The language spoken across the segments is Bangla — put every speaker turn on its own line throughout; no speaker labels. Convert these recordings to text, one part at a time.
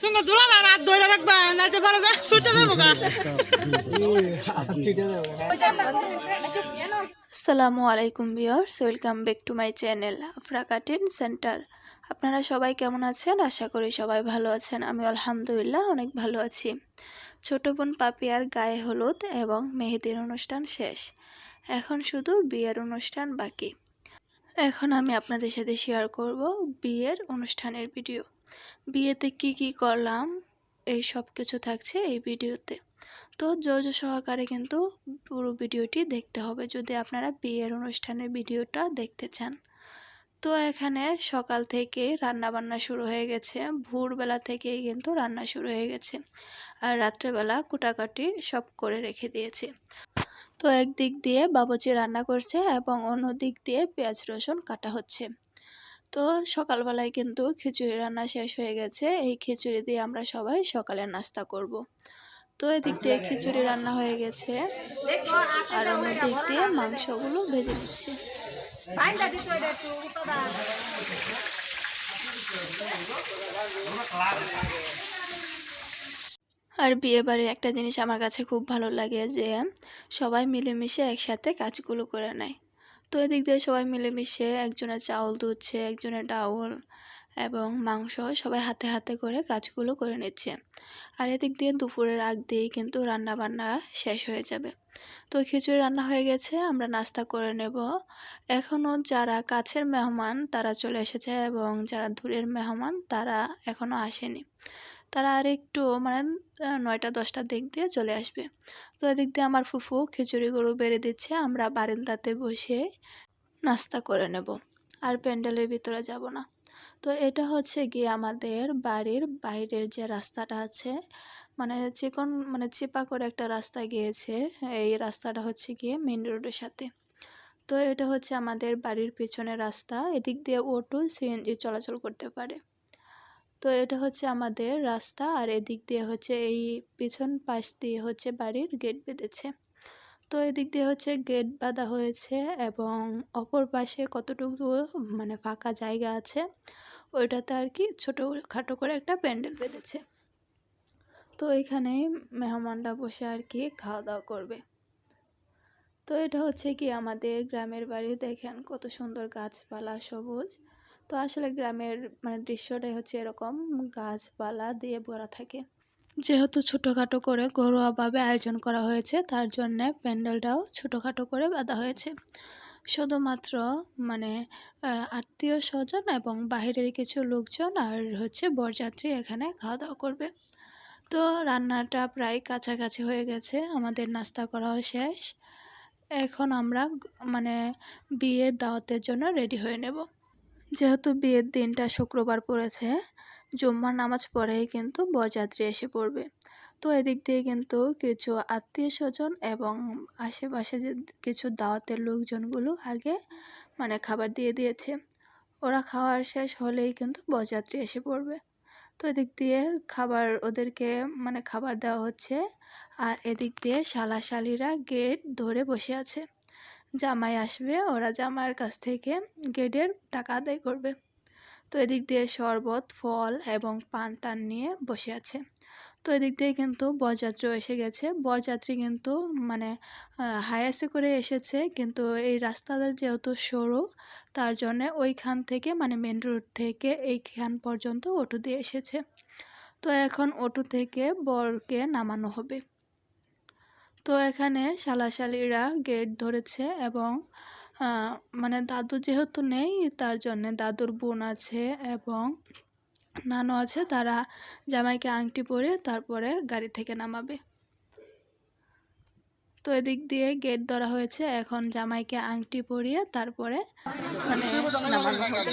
তুমি দুলা রাত ধরে রাখবা যা ছুটে দেবো
আসসালামু আলাইকুম viewers, welcome back to my channel Afra cutting centre. আপনারা সবাই কেমন আছেন? আশা করি সবাই ভালো আছেন। আমি আলহামদুলিল্লাহ অনেক ভালো আছি। ছোট বোন পাপিয়ার গায়ে হলুদ এবং মেহেদির অনুষ্ঠান শেষ। এখন শুধু বিয়ের অনুষ্ঠান বাকি। এখন আমি আপনাদের সাথে শেয়ার করব বিয়ের অনুষ্ঠানের ভিডিও বিয়েতে কি কি করলাম, এই সব কিছু থাকছে এই ভিডিওতে তো জয় সহকারে কিন্তু পুরো ভিডিওটি দেখতে হবে যদি আপনারা বিয়ের অনুষ্ঠানের ভিডিওটা দেখতে চান। তো এখানে সকাল থেকে রান্না বান্না শুরু হয়ে গেছে, ভোরবেলা থেকেই কিন্তু রান্না শুরু হয়ে গেছে। আর রাত্রেবেলা কুটাকাটি সব করে রেখে দিয়েছি। তো একদিক দিয়ে বাবুচি রান্না করছে এবং অন্য দিক দিয়ে পেঁয়াজ রসুন কাটা হচ্ছে। তো সকালবেলায় কিন্তু খিচুড়ি রান্না শেষ হয়ে গেছে। এই খিচুড়ি দিয়ে আমরা সবাই সকালে নাস্তা করব। তো এদিক দিয়ে খিচুড়ি রান্না হয়ে গেছে। আর অন্য দিক দিয়ে মাংসগুলো ভেজে নিচ্ছে। আর বিয়ে বাড়ির একটা জিনিস আমার কাছে খুব ভালো লাগে যে সবাই মিলেমিশে একসাথে কাজগুলো করে নেয়। তো এদিক দিয়ে সবাই মিলেমিশে একজনের চাউল ধুচ্ছে, একজনের ডাউল এবং মাংস সবাই হাতে হাতে করে কাজগুলো করে নিচ্ছে। আর এদিক দিয়ে দুপুরের আগ দিয়েই কিন্তু রান্না বান্না শেষ হয়ে যাবে। তো খিচুড়ি রান্না হয়ে গেছে, আমরা নাস্তা করে নেব। এখনও যারা কাছের মেহমান তারা চলে এসেছে এবং যারা দূরের মেহমান তারা এখনও আসেনি। তারা আর একটু মানে নয়টা, দশটার দিক দিয়ে চলে আসবে। তো এদিক দিয়ে আমার ফুফু খিচুড়ি গরু বেড়ে দিচ্ছে, আমরা বারান্দাতে বসে নাস্তা করে নেব, আর প্যান্ডেলের ভিতরে যাব না। তো এটা হচ্ছে গিয়ে আমাদের বাড়ির বাইরের যে রাস্তাটা আছে মানে চিকন মানে চেপা করে একটা রাস্তা গিয়েছে, এই রাস্তাটা হচ্ছে গিয়ে মেন রোডের সাথে। তো এটা হচ্ছে আমাদের বাড়ির পিছনের রাস্তা, এদিক দিয়ে অটো সিএনজি চলাচল করতে পারে। তো এটা হচ্ছে আমাদের রাস্তা। আর এদিক দিয়ে হচ্ছে এই পিছন পাশ দিয়ে হচ্ছে বাড়ির গেট বেঁধেছে। তো এদিক দিয়ে হচ্ছে গেট বাঁধা হয়েছে এবং অপর পাশে কতটুকু মানে ফাঁকা জায়গা আছে, ওইটাতে আর কি ছোটো খাটো করে একটা প্যান্ডেল বেঁধেছে। তো এখানে মেহমানরা বসে আর কি খাওয়া দাওয়া করবে। তো এটা হচ্ছে কি আমাদের গ্রামের বাড়ি। দেখেন কত সুন্দর গাছপালা সবুজ। তো আসলে গ্রামের মানে দৃশ্যটাই হচ্ছে এরকম, গাছপালা দিয়ে ভরা থাকে। যেহেতু ছোটোখাটো করে ঘরোয়াভাবে আয়োজন করা হয়েছে, তার জন্যে প্যান্ডেলটাও ছোটোখাটো করে বাঁধা হয়েছে। শুধুমাত্র মানে আত্মীয় স্বজন এবং বাইরের কিছু লোকজন আর হচ্ছে বরযাত্রী এখানে খাওয়া দাওয়া করবে। তো রান্নাটা প্রায় কাছাকাছি হয়ে গেছে, আমাদের নাস্তা করাও শেষ। এখন আমরা মানে বিয়ের দাওয়াতের জন্য রেডি হয়ে নেব। যেহেতু বিয়ের দিনটা শুক্রবার পড়েছে, জুম্মার নামাজ পড়েই কিন্তু বরযাত্রী এসে পড়বে। তো এদিক দিয়ে কিন্তু কিছু আত্মীয় স্বজন এবং আশেপাশে যে কিছু দাওয়াতের লোকজনগুলো আগে মানে খাবার দিয়ে দিয়েছে। ওরা খাওয়ার শেষ হলেই কিন্তু বরযাত্রী এসে পড়বে। তো এদিক দিয়ে খাবার ওদেরকে মানে খাবার দেওয়া হচ্ছে। আর এদিক দিয়ে শালা শালিরা গেট ধরে বসে আছে। জামাই আসবে, ওরা জামাইয়ের কাছ থেকে গেটের টাকা আদায় করবে। তো এদিক দিয়ে শরবত, ফল এবং পান টান নিয়ে বসে আছে। তো এদিক দিয়ে কিন্তু বরযাত্রীও এসে গেছে। বরযাত্রী কিন্তু মানে হায়াসে করে এসেছে। কিন্তু এই রাস্তাটা যেহেতু সরু, তার জন্য ওইখান থেকে মানে মেন রোড থেকে এইখান পর্যন্ত অটো দিয়ে এসেছে। তো এখন অটো থেকে বরকে নামানো হবে। তো এখানে শালাশালিরা গেট ধরেছে এবং মানে দাদু যেহেতু নেই তার জন্য দাদুর বোন আছে এবং নানু আছে তারা জামাইকে আংটি পরে তারপরে গাড়ি থেকে নামাবে। তো এদিক দিয়ে গেট ধরা হয়েছে এখন জামাইকে আংটি পরিয়ে তারপরে মানে নামানো হবে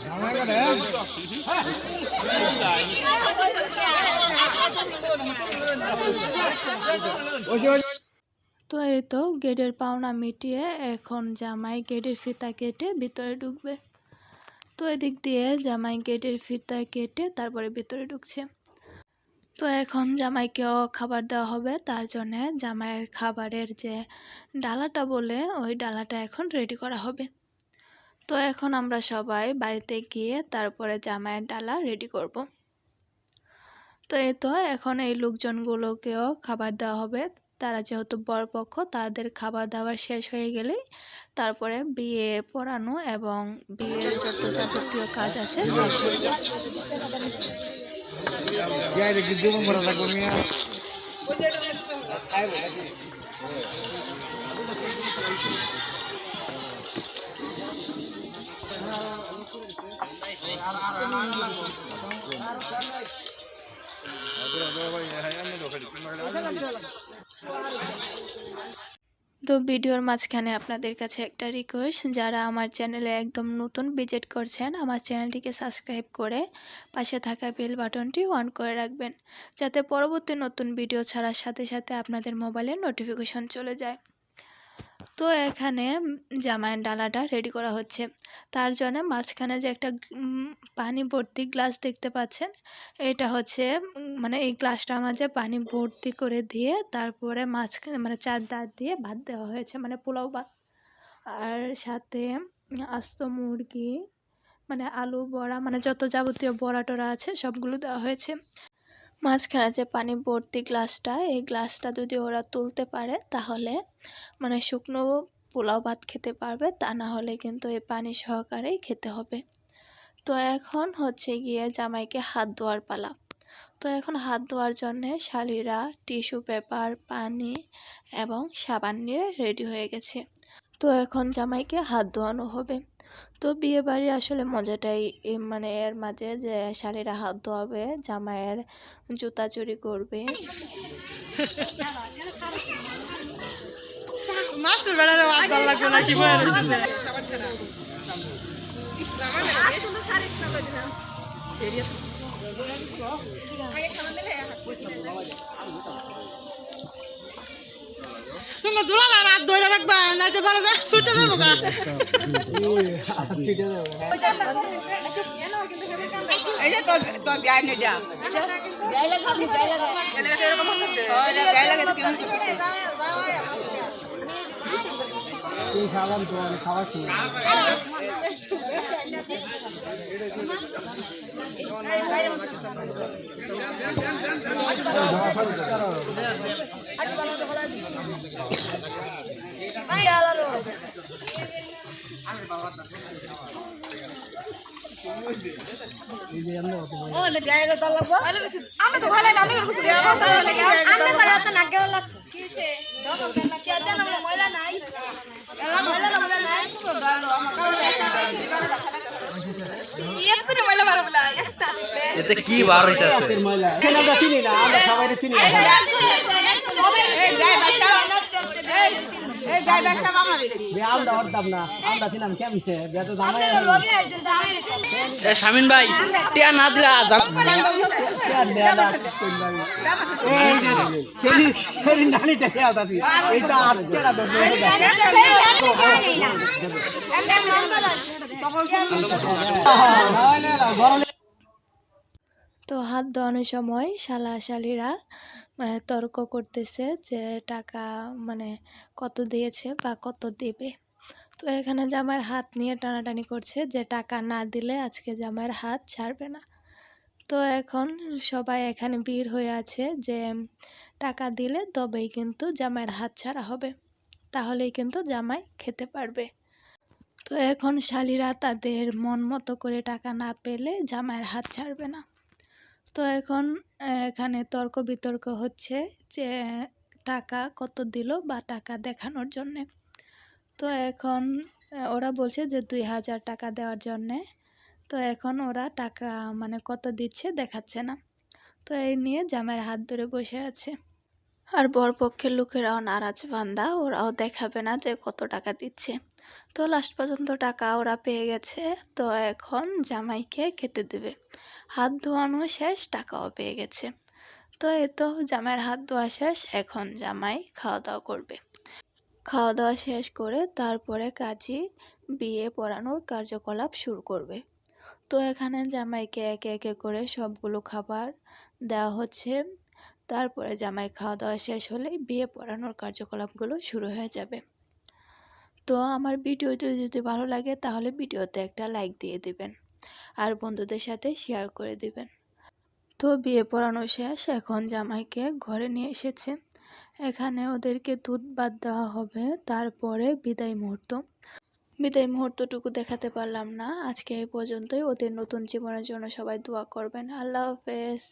এই তো গেটের পাওনা মিটিয়ে এখন জামাই গেটের ফিতা কেটে ভিতরে ঢুকবে। তো এদিক দিয়ে জামাই গেটের ফিতা কেটে তারপরে ভিতরে ঢুকছে। তো এখন জামাইকেও খাবার দেওয়া হবে, তার জন্যে জামাইয়ের খাবারের যে ডালাটা বলে, ওই ডালাটা এখন রেডি করা হবে। তো এখন আমরা সবাই বাড়িতে গিয়ে তারপরে জামাইয়ের ডালা রেডি করব। তো এই তো এখন এই লোকজনগুলোকেও খাবার দেওয়া হবে। তারা যেহেতু বরপক্ষ, তাদের খাবার দাবার শেষ হয়ে গেলেই তারপরে বিয়ে পড়ানো এবং বিয়ের যত যাবতীয় কাজ আছে শেষ হয়ে যাবে। তো ভিডিওর মাঝখানে আপনাদের কাছে একটা রিকোয়েস্ট যারা আমার চ্যানেলে একদম নতুন ভিজিট করছেন, আমার চ্যানেলটিকে সাবস্ক্রাইব করে পাশে থাকা বেল বাটনটি অন করে রাখবেন, যাতে পরবর্তী নতুন ভিডিও ছাড়ার সাথে সাথে আপনাদের মোবাইলে নোটিফিকেশন চলে যায়। তো এখানে জামাইয়ের ডালাটা রেডি করা হচ্ছে। তার জন্য মাঝখানে যে একটা পানি ভর্তি গ্লাস দেখতে পাচ্ছেন, এটা হচ্ছে মানে এই গ্লাসটার মাঝে পানি ভর্তি করে দিয়ে তারপরে মাঝখানে মানে চার ডাট দিয়ে ভাত দেওয়া হয়েছে মানে পোলাও ভাত। আর সাথে আস্ত মুরগি মানে আলু বড়া মানে যত যাবতীয় বড়া টড়া আছে সবগুলো দেওয়া হয়েছে। মাঝখানে যে পানি ভর্তি গ্লাসটা এই গ্লাসটা যদি ওরা তুলতে পারে তাহলে মানে শুকনো পোলাও ভাত খেতে পারবে, তা না হলে কিন্তু এই পানি সহকারেই খেতে হবে। তো এখন হচ্ছে গিয়ে জামাইকে হাত ধোয়ার পালা। তো এখন হাত ধোয়ার জন্যে শালিরা টিস্যু পেপার, পানি এবং সাবান নিয়ে রেডি হয়ে গেছে। তো এখন জামাইকে হাত ধোয়ানো হবে। তো বিয়ে বাড়ির আসলে মজাটাই মানে এর মাঝে যে শালিরা হাত ধোয়াবে, জামাইয়ের জুতা চুরি করবে।
মাস্টার বেড়ারে হাত ভালো লাগবে না কি বলে রয়েছে তুমি দুলা ভাই হাত ধরে রাখবা না যে ভালো যা ছুটে দেবো গা।
ছিটে দেবো
এই যে তোর তোর গায়ে নিয়ে যা। গায়ে খাবি গায়ে এরকম গায়ে লাগে তো কেমন
এই খাবার তো আমি খাওয়া শুনি এই যে আমরা অত বড়
আমি তো ভালো আমি আমি করে তো না
এতে কি বার হইতাছে
কেন আমরা চিনি না আমরা সবাই চিনি না
শামিন ভাই টিয়া না দিলা
তো হাত ধোয়ানোর সময় শালা শালিরা মানে তর্ক করতেছে যে টাকা মানে কত দিয়েছে বা কত দেবে। তো এখানে জামাইয়ের হাত নিয়ে টানাটানি করছে যে টাকা না দিলে আজকে জামাইয়ের হাত ছাড়বে না। তো এখন সবাই এখানে ভিড় হয়ে আছে যে টাকা দিলে তবেই কিন্তু জামাইয়ের হাত ছাড়া হবে। তাহলেই কিন্তু জামাই খেতে পারবে। তো এখন শালিরা তাদের মন মতো করে টাকা না পেলে জামাইয়ের হাত ছাড়বে না। তো এখন এখানে তর্ক বিতর্ক হচ্ছে যে, টাকা কত দিল বা টাকা দেখানোর জন্যে। তো এখন ওরা বলছে যে দুই হাজার টাকা দেওয়ার জন্যে। তো এখন ওরা টাকা মানে কত দিচ্ছে দেখাচ্ছে না। তো এই নিয়ে জামের হাত ধরে বসে আছে। আর বরপক্ষের লোকেরাও নারাজ, বান্দা। ওরাও দেখাবে না যে কত টাকা দিচ্ছে। তো লাস্ট পর্যন্ত টাকা ওরা পেয়ে গেছে। তো এখন জামাইকে খেতে দেবে। হাত ধোয়ানো শেষ, টাকাও পেয়ে গেছে। তো এ তো জামাইয়ের হাত ধোয়া শেষ। এখন জামাই খাওয়া দাওয়া করবে। খাওয়া দাওয়া শেষ করে তারপরে কাজী বিয়ে পড়ানোর কার্যকলাপ শুরু করবে। তো এখানে জামাইকে একে একে করে সবগুলো খাবার দেওয়া হচ্ছে। তারপরে জামাই খাওয়া দাওয়া শেষ হলেই বিয়ে পড়ানোর কার্যকলাপগুলো শুরু হয়ে যাবে। তো আমার ভিডিওটি যদি ভালো লাগে তাহলে ভিডিওতে একটা লাইক দিয়ে দিবেন আর বন্ধুদের সাথে শেয়ার করে দিবেন। তো বিয়ে পড়ানো শেষ, এখন জামাইকে ঘরে নিয়ে এসেছে। এখানে ওদেরকে দুধ বাদ দেওয়া হবে, তারপরে বিদায় মুহূর্ত। বিদায় মুহূর্তটুকু দেখাতে পারলাম না, আজকে এই পর্যন্তই। ওদের নতুন জীবনের জন্য সবাই দোয়া করবেন। আল্লাহ হাফেজ।